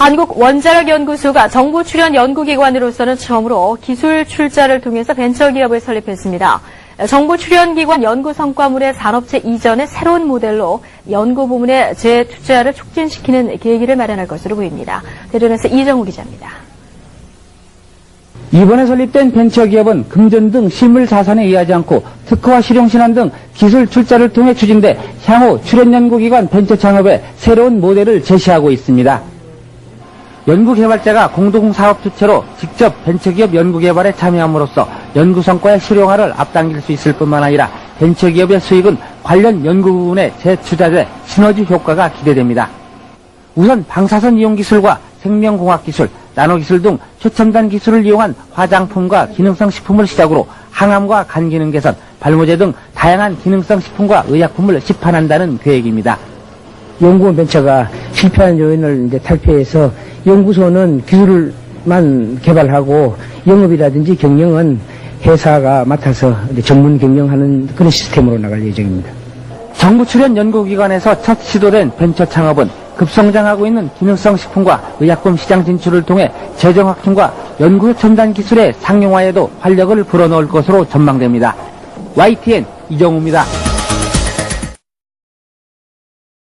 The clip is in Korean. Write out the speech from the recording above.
한국원자력연구소가 정부 출연 연구기관으로서는 처음으로 기술 출자를 통해서 벤처기업을 설립했습니다. 정부 출연기관 연구 성과물의 산업체 이전의 새로운 모델로 연구 부문의 재투자를 촉진시키는 계기를 마련할 것으로 보입니다. 대전에서 이정우 기자입니다. 이번에 설립된 벤처기업은 금전 등 실물 자산에 의하지 않고 특허와 실용신안 등 기술 출자를 통해 추진돼 향후 출연연구기관 벤처 창업의 새로운 모델을 제시하고 있습니다. 연구개발자가 공동사업 주체로 직접 벤처기업 연구개발에 참여함으로써 연구 성과의 실용화를 앞당길 수 있을 뿐만 아니라 벤처기업의 수익은 관련 연구 부분에 재투자돼 시너지 효과가 기대됩니다. 우선 방사선 이용 기술과 생명공학 기술, 나노기술 등 최첨단 기술을 이용한 화장품과 기능성 식품을 시작으로 항암과 간 기능 개선, 발모제 등 다양한 기능성 식품과 의약품을 시판한다는 계획입니다. 연구원 벤처가 실패한 요인을 이제 탈피해서 연구소는 기술만 개발하고 영업이라든지 경영은 회사가 맡아서 전문 경영하는 그런 시스템으로 나갈 예정입니다. 정부 출연 연구기관에서 첫 시도된 벤처 창업은 급성장하고 있는 기능성 식품과 의약품 시장 진출을 통해 재정 확충과 연구 첨단 기술의 상용화에도 활력을 불어넣을 것으로 전망됩니다. YTN 이정우입니다.